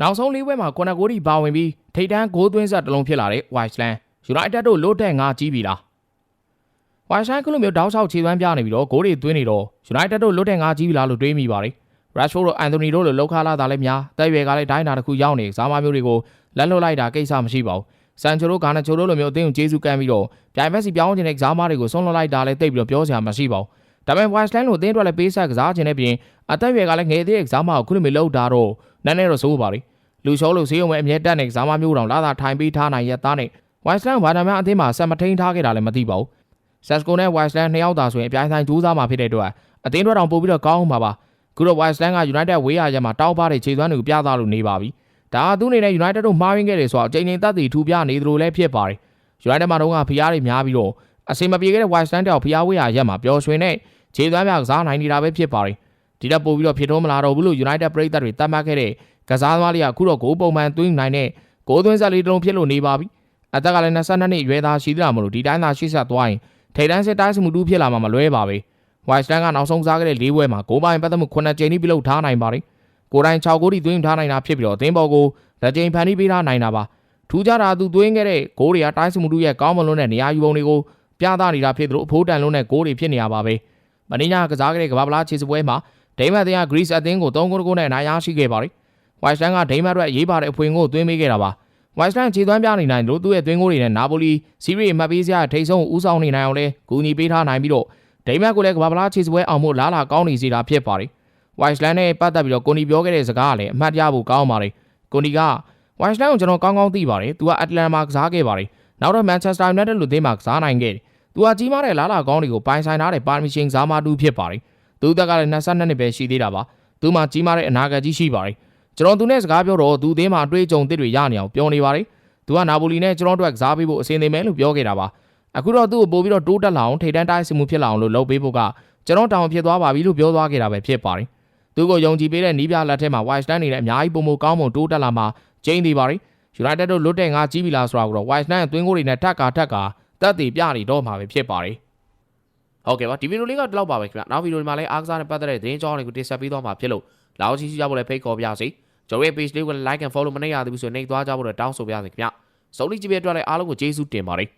နောက်ဆုံးလေးပွဲမှာ9ဂိုးထိပါဝင်ပြီးထိပ်တန်းဂိုးသွင်းဆက်တစ်လုံးဖြစ်လာတဲ့ Westland United တို့လို့တဲ့ငါကြီးပြီလား Westland ကလိုမျိုးတောက်လျှောက်ခြေသွမ်းပြနေပြီးတော့ဂိုးတွေသွင်းနေတော့ United တို့လို့တဲ့ငါကြီးပြီလားလို့တွေးမိပါတယ် Rashford တို့ Anthony တို့လိုလောက်ခလာတာလည်းများတက်ရွယ်ကလည်းဒိုင်းတာတစ်ခုရောက်နေစားမမျိုးတွေကိုလက်လွတ်လိုက်တာကိစ္စမရှိပါဘူးဆန်ချိုတို့ဂါနာချိုတို့လိုမျိုးအသင်းကိုကျေးဇူးကမ်းပြီးတော့ပြိုင်ဘက်စီပြောင်းခြင်းတဲ့ကစားမတွေကိုဆုံးလွတ်လိုက်တာလည်းတိတ်ပြီးတော့ပြောစရာမရှိပါဘူး ဒါပေမဲ့ Westland လိုအသင်းအတွက်လည်းပေးဆက်ကစားခြင်းတဲ့ပြင်အသက်အရွယ်ကလည်းငယ်သေးတဲ့ကစားမကိုခုလိုမျိုးလောက်တာတော့နည်းနည်းတော့စိုးပါလေလူချောလို့ဈေးုံပဲအမြဲတက်တဲ့ကစားမမျိုးတောင်လာသာထိုင်ပေးထားနိုင်ရသားနဲ့ Westland ဘာသာများအသင်းမှာဆက်မထိန်ထားခဲ့တာလည်းမသိပါဘူး Sasco နဲ့ Westland နှစ်ယောက်သာဆိုရင်အပြိုင်ဆိုင်ကြိုးစားမှာဖြစ်တဲ့အတွက်အသင်းအတွက်တောင်ပို့ပြီးတော့ကောင်းမှာပါခုတော့ Westland က United ဝေးရရက်မှာတောက်ပါတဲ့ခြေသွမ်းတွေကိုပြသလို့နေပါပြီဒါကသူအနေနဲ့ United တို့မှားရင်းခဲ့တယ်ဆိုတော့အချိန်ချင်းသက်သေထူပြနေသလိုလည်းဖြစ်ပါတယ် United မှာတော့ဖျားတွေများပြီးတော့ အစင်မပြေခဲ့တဲ့ Westland တောက်ဖျားဝေးရရက်မှာပျော်ရွှင်တဲ့ခြေသွမ်းပြကစားနိုင်နေတာပဲဖြစ်ပါတယ်ဒီတက်ပို့ပြီးတော့ဖြစ်တော့မလာတော့ဘူးလို့ United ပရိသတ်တွေတတ်မှတ်ခဲ့တဲ့ကစားသမားလေးကခုတော့ဂိုးပုံမှန်သွင်းနိုင်တဲ့ဂိုးသွင်းဆက်လေးတုံးဖြစ်လို့နေပါပြီအသက်ကလည်း22နှစ်အရွယ်သားရှိသေးတာမလို့ဒီတိုင်းသာရှိဆက်သွားရင်ထိတ်တန်းစစ်တိုင်းစမှုတူးဖြစ်လာမှာမလွဲပါပဲ Westland ကနောက်ဆုံးစားခဲ့တဲ့၄ပွဲမှာဂိုးပိုင်းပတ်သက်မှု9ကြိမ်ထိပြုလုပ်ထားနိုင်ပါတယ်ကိုယ်တိုင်6ဂိုးထိသွင်းထားနိုင်တာဖြစ်ပြီးတော့အသင်းပေါ်ကိုလက်ကျိန်ဖန်တီးပေးထားနိုင်တာပါထူးခြားတာသူသွင်းခဲ့တဲ့ဂိုးတွေကတိုင်းစမှုတူရဲ့ကောင်းမလွန်းတဲ့နေရာယူပုံတွေကို ပြသနေတာဖြစ်သလိုအဖိုးတန်လုံးတဲ့ဂိုးတွေဖြစ်နေရပါပဲမင်းညာကစားခဲ့တဲ့ကမ္ဘာပလားခြေစပွဲမှာဒိမတ်အသင်းက Greece အသင်းကို3ဂိုးတကိုးနဲ့နိုင်ရရှိခဲ့ပါတယ် Westland ကဒိမတ်အတွက်ရေးပါတဲ့အဖွင့်ကိုသွင်းပေးခဲ့တာပါ Westland ခြေသွမ်းပြနေနိုင်လို့သူ့ရဲ့သွင်းဂိုးတွေနဲ့နာပိုလီစီးရီးမှတ်ပေးစရာထိတ်ဆုံးဦးဆောင်နေနိုင်အောင်လဲဂူညီပေးထားနိုင်ပြီးတော့ဒိမတ်ကိုလည်းကမ္ဘာပလားခြေစပွဲအောင်ဖို့လားလာကောင်းနေစေတာဖြစ်ပါတယ် Westland နဲ့ပတ်သက်ပြီးတော့ကိုနီပြောခဲ့တဲ့စကားကလည်းအမှတ်ရဖို့ကောင်းပါတယ်ကိုနီက Westland ကိုကျွန်တော်ကောင်းကောင်းသိပါတယ်သူကအတလန်မှာကစားခဲ့ပါတယ်နောက်တော့ Manchester United လို့သင်းမှာကစားနိုင်ခဲ့တယ် သူကကြီးမားတဲ့လားလာကောင်းတွေကိုပိုင်ဆိုင်ထားတဲ့ပါမီရှင်စားမတူဖြစ်ပါတယ်သူတက်ကလည်း22နှစ်ပဲရှိသေးတာပါသူမှကြီးမားတဲ့အနာဂတ်ကြီးရှိပါတယ်ကျွန်တော်သူနဲ့စကားပြောတော့သူအသင်းမှာအတွေ့အကြုံသစ်တွေရနေအောင်ပြောနေပါတယ်သူကနာပိုလီနဲ့ကျွန်တော်တို့ကစားပေးဖို့အစီအစဉ်မယ်လို့ပြောခဲ့တာပါအခုတော့သူ့ကိုပို့ပြီးတော့တိုးတက်လာအောင်ထိပ်တန်းတိုင်းစမှုဖြစ်လာအောင်လို့လုပ်ပေးဖို့ကကျွန်တော်တောင်းဖြစ်သွားပါပြီလို့ပြောသွားခဲ့တာပဲဖြစ်ပါတယ်သူကိုယုံကြည်ပေးတဲ့နီးပြလက်ထက်မှာ Westland နေနဲ့အများကြီးပုံမကောင်းမွန်တိုးတက်လာမှာကျင်းသေးပါတယ် United တို့လွတ်တဲ့ငါကြီးပြီလားဆိုတာကိုတော့ Westland အသွင်းကိုတွေနဲ့ထက်ကာထက်ကာ တက်တည်ပြနေတော့မှာပဲဖြစ်ပါတယ်ဟုတ်ကဲ့ပါဒီဗီဒီယိုလေးကဒီလောက်ပါပဲခင်ဗျနောက်ဗီဒီယိုဒီမှာလည်းအားကစားနဲ့ပတ်သက်တဲ့သတင်းကြောင်းတွေကိုတင်ဆက်ပေးသွားမှာဖြစ်လို့လာအောင်ချီချီကြဖို့လည်းဖိတ်ခေါ်ပြစေကျွန်တော်ရဲ့ page လေးကိုလည်း like and follow မနေရသေးဘူးဆိုရင်နှိပ်သွားကြဖို့လည်းတောင်းဆိုပါရစေခင်ဗျစုံလီကြည့်ပြတဲ့အတွက်လည်းအားလုံးကိုကျေးဇူးတင်ပါတယ်